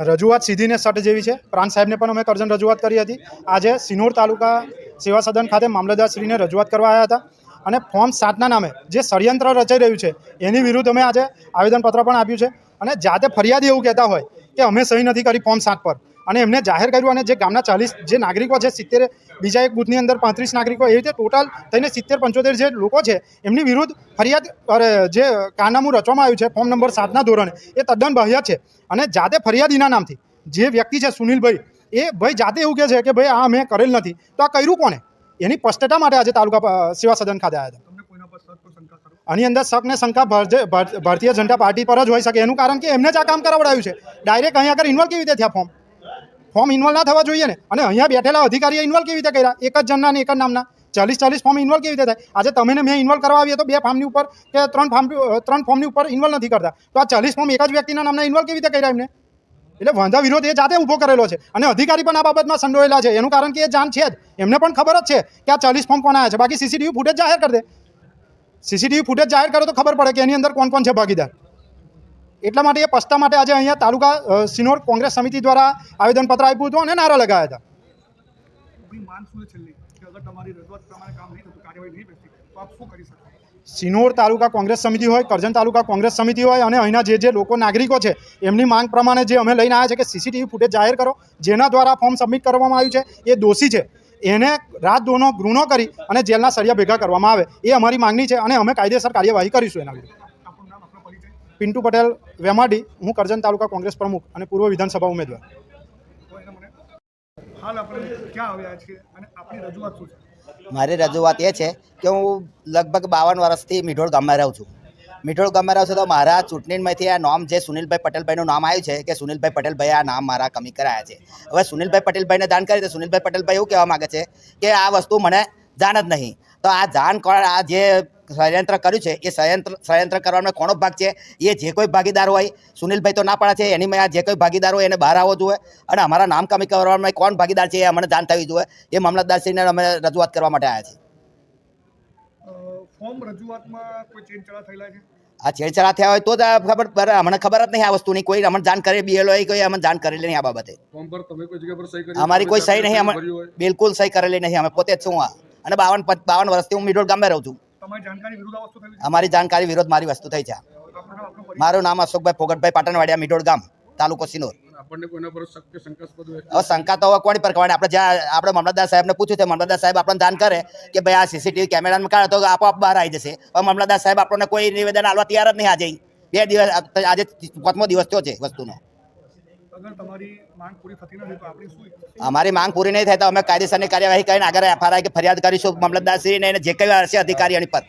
રજૂઆત સીધીને સટ જેવી છે. પ્રાંત સાહેબને પણ અમે કરજણ રજૂઆત કરી હતી. આજે સિનોર તાલુકા સેવા સદન ખાતે મામલતદારશ્રીને રજૂઆત કરવા આવ્યા હતા. અને ફોર્મ સાતના નામે જે ષડયંત્ર રચાઈ રહ્યું છે, એની વિરુદ્ધ અમે આજે આવેદનપત્ર પણ આપ્યું છે. અને જાતે ફરિયાદ એવું કહેતા હોય કે અમે સહી નથી કરી ફોર્મ સાત પર. અને એમને જાહેર કર્યું અને જે ગામના ચાલીસ જે નાગરિકો છે સિત્તેર બીજા એક બૂથની અંદર પાંત્રીસ નાગરિકો એવી રીતે ટોટલ થઈને સિત્તેર પંચોતેર જે લોકો છે એમની વિરુદ્ધ ફરિયાદ જે કારનામું રચવામાં આવ્યું છે ફોર્મ નંબર સાતના ધોરણે એ તદ્દન બાહ્ય છે. અને જાતે ફરિયાદીના નામથી જે વ્યક્તિ છે સુનિલભાઈ એ ભાઈ જાતે એવું કહે છે કે ભાઈ આ મેં કરેલ નથી. તો આ કર્યું કોને એની સ્પષ્ટતા માટે આજે તાલુકા સેવા સદન ખાતે આવ્યા હતા. આની અંદર શક ને શંકા ભારતીય જનતા પાર્ટી પર જ હોઈ શકે. એનું કારણ કે એમને જ આ કામ કરાવડાવ્યું છે. ડાયરેક્ટ અહીંયા આગળ ઇન્વોલ્વ કેવી રીતે થયા ફોર્મ ફોર્મ ઇન્વોલ્વ ના થવા જોઈએ ને. અને અહીંયા બેઠેલા અધિકારીએ ઇન્વોલ્વ કેવી રીતે કર્યા? એક જ જણના ને એક જ નામના. ચાલીસ ચાલીસ ફોર્મ ઇન્વોલ્વ કેવી રીતે થાય? આજે તમે મેં ઇન્વોલ્વ કરવા આવીએ તો બે ફોર્મની ઉપર કે ત્રણ ફોર્મ, ત્રણ ફોર્મની ઉપર ઇન્વોલ્વ નથી કરતા. તો આ ચાલીસ ફોર્મ એક જ વ્યક્તિના નામના ઇન્વોલ્વ કેવી રીતે કર્યા એમને? એટલે વાંધા વિરોધ એ જાતે ઊભો કરેલો છે. અને અધિકારી પણ આ બાબતમાં સંડોયેલા છે. એનું કારણ કે એ જાણ છે જ. એમને પણ ખબર જ છે કે આ ચાલીસ ફોર્મ કોના આવ્યા છે. બાકી સીસીટીવી ફૂટેજ જાહેર કરી દે. સીસીટીવી ફૂટેજ જાહેર કરે તો ખબર પડે કે એની અંદર કોણ કોણ છે ભાગીદાર. એટલા માટે એ પસ્તા માટે આજે અહીંયા તાલુકા સિનોર કોંગ્રેસ સમિતિ દ્વારા આવેદનપત્ર આપ્યું હતું અને નારા લગાવ્યા હતા. સિનોર તાલુકા કોંગ્રેસ સમિતિ હોય કરજણ તાલુકા કોંગ્રેસ સમિતિ હોય અને અહીંના જે જે લોકો નાગરિકો છે એમની માંગ પ્રમાણે જે અમે લઈને આવ્યા છે કે સીસીટીવી ફૂટેજ જાહેર કરો જેના દ્વારા ફોર્મ સબમિટ કરવામાં આવ્યું છે એ દોષી છે. એને રાત દોનો ગૃહનો કરી અને જેલના સળિયા ભેગા કરવામાં આવે એ અમારી માંગણી છે અને અમે કાયદેસર કાર્યવાહી કરીશું એના વિરુદ્ધ. પિન્ટુ પટેલ વેમાડી હું કરજણ તાલુકા કોંગ્રેસ પ્રમુખ અને પૂર્વ વિધાનસભા ઉમેદવાર. તો એને મને હાલ આપણે ક્યાં આવ્યા છીએ અને આપણી રજૂઆત શું છે? મારી રજૂઆત એ છે કે હું લગભગ બાવન વર્ષથી મીઠોળ ગામમાં રહું છું. મીઠોળ ગામમાં રહું છું તો મારા ચૂંટણીમાંથી આ નામ જે સુનિલભાઈ પટેલભાઈનું નામ આવ્યું છે કે સુનિલભાઈ પટેલભાઈ આ નામ મારા કમી કરાયા છે. હવે સુનિલભાઈ પટેલભાઈને જાણ કરી તો સુનિલભાઈ પટેલભાઈ એવું કહેવા માગે છે કે આ વસ્તુ મને જાણ જ નહીં. તો આ જાણ કોણ આ જે ષડયંત્ર કર્યું છે એ ષડયંત્ર ષડયંત્ર કરવાનો કોનો ભાગ છે? એ જે કોઈ ભાગીદાર હોય સુનિલભાઈ તો ના પાડે છે એની મેં આ જે કોઈ ભાગીદાર હોય એને બહાર આવવો જોઈએ. અને અમારા નામ કમી કરવામાં કોણ ભાગીદાર છે એ અમને જાણ થવી જોઈએ. એ મામલતદારશ્રીને અમે રજૂઆત કરવા માટે આવ્યા છીએ. ફોર્મ રજૂઆતમાં કોઈ ચેન્જ થયેલા છે? આ છેડછાડા થયા હોય તો જ ખબર અમને ખબર જ નહીં આ વસ્તુની. કોઈ અમને જાણ કરી બીએલઓ કોઈ અમને જાણ કરેલી નહીં આ બાબતે. અમારી કોઈ સહી નહીં. અમે બિલકુલ સહી કરેલી નહીં. અમે પોતે જ છું આ. અને બાવન બાવન વર્ષથી હું મિડોલ ગામે રહું છું. અમારી જાણકારી વિરોધ મારી વસ્તુ થઈ છે મારું નામ અશોકભાઈ ફોગટભાઈ પાટણવાડિયા મિડોળ ગામ તાલુકો સિનોર આપણને કોઈના પર શક તો કોની પર કરવાની આપણે જ્યાં આપણે મામલતદાર સાહેબને પૂછ્યું છે મામલતદાર સાહેબ આપણને જાણ કરે કે ભાઈ આ સીસીટીવી કેમેરામાં કાઢે તો આપોઆપ બહાર આવી જશે પણ મામલતદાર સાહેબ આપણને કોઈ નિવેદન આવવા તૈયાર જ નહીં આજે બે દિવસ આજે પાંચમો દિવસ થયો છે વસ્તુનો અમારી માંગ પૂરી નહીં થાય તો અમે કાયદેસરની કાર્યવાહી કરીને આગળ એફઆરઆઈ કે ફરિયાદ કરીશું મામલતદારશ્રીને જે કઈ હશે અધિકારીઓની પર.